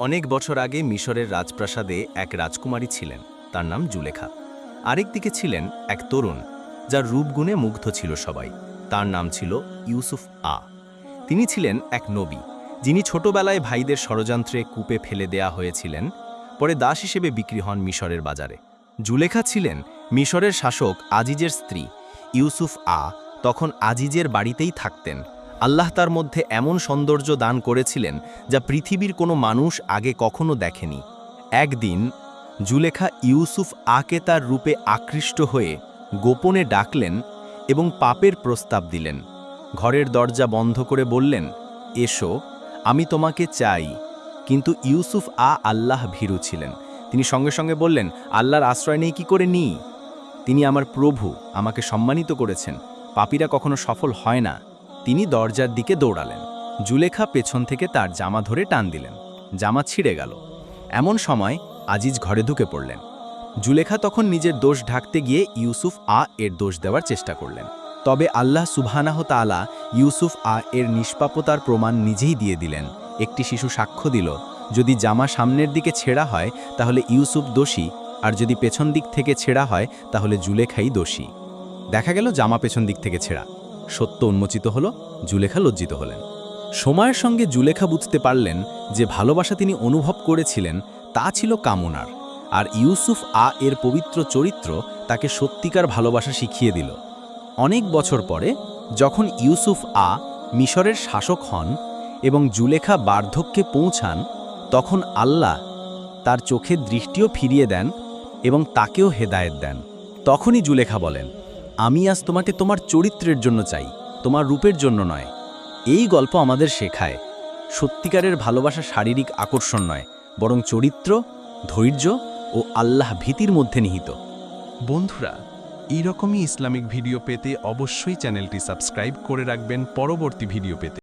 অনেক বছর আগে মিশরের রাজপ্রাসাদে এক রাজকুমারী ছিলেন, তার নাম জুলেখা। আরেকদিকে ছিলেন এক তরুণ, যার রূপগুণে মুগ্ধ ছিল সবাই। তার নাম ছিল ইউসুফ আ। তিনি ছিলেন এক নবী, যিনি ছোটবেলায় ভাইদের ষড়যন্ত্রে কূপে ফেলে দেয়া হয়েছিলেন, পরে দাস হিসেবে বিক্রি হন মিশরের বাজারে। জুলেখা ছিলেন মিশরের শাসক আজিজের স্ত্রী, ইউসুফ আ, তখন আজিজের বাড়িতেই থাকতেন। আল্লাহ তার মধ্যে এমন সৌন্দর্য দান করেছিলেন যা পৃথিবীর কোনো মানুষ আগে কখনো দেখেনি। একদিন জুলেখা ইউসুফ আকে তার রূপে আকৃষ্ট হয়ে গোপনে ডাকলেন এবং পাপের প্রস্তাব দিলেন। ঘরের দরজা বন্ধ করে বললেন, এসো, আমি তোমাকে চাই। কিন্তু ইউসুফ আ আল্লাহ ভীরু ছিলেন। তিনি সঙ্গে সঙ্গে বললেন, আল্লাহর আশ্রয় নেই কি করে নিই? তিনি আমার প্রভু, আমাকে সম্মানিত করেছেন। পাপীরা কখনো সফল হয় না। তিনি দরজার দিকে দৌড়ালেন। জুলেখা পেছন থেকে তার জামা ধরে টান দিলেন। জামা ছিঁড়ে গেল। এমন সময় আজিজ ঘরে ঢুকে পড়লেন। জুলেখা তখন নিজের দোষ ঢাকতে গিয়ে ইউসুফ আ এর দোষ দেওয়ার চেষ্টা করলেন। তবে আল্লাহ সুবহানাহ তাআলা ইউসুফ আ এর নিষ্পাপতার প্রমাণ নিজেই দিয়ে দিলেন। একটি শিশু সাক্ষ্য দিল, যদি জামা সামনের দিকে ছেঁড়া হয়, তাহলে ইউসুফ দোষী, আর যদি পেছন দিক থেকে ছেঁড়া হয়, তাহলে জুলেখাই দোষী। দেখা গেল জামা পেছন দিক থেকে ছেঁড়া। সত্য উন্মোচিত হল, জুলেখা লজ্জিত হলেন। সময়ের সঙ্গে জুলেখা বুঝতে পারলেন যে ভালোবাসা তিনি অনুভব করেছিলেন, তা ছিল কামনার। আর ইউসুফ আ এর পবিত্র চরিত্র তাকে সত্যিকার ভালোবাসা শিখিয়ে দিল। অনেক বছর পরে, যখন ইউসুফ আ মিশরের শাসক হন এবং জুলেখা বার্ধক্যে পৌঁছান, তখন আল্লাহ তার চোখের দৃষ্টিও ফিরিয়ে দেন এবং তাকেও হেদায়েত দেন। তখনই জুলেখা বলেন আমি আজ তোমাকে তোমার চরিত্রের জন্য চাই, তোমার রূপের জন্য নয়। এই গল্প আমাদের শেখায়। সত্যিকারের ভালোবাসা শারীরিক আকর্ষণ নয়, বরং চরিত্র, ধৈর্য ও আল্লাহ ভীতির মধ্যে নিহিত। বন্ধুরা, এইরকমই ইসলামিক ভিডিও পেতে অবশ্যই চ্যানেলটি সাবস্ক্রাইব করে রাখবেন। পরবর্তী ভিডিও পেতে।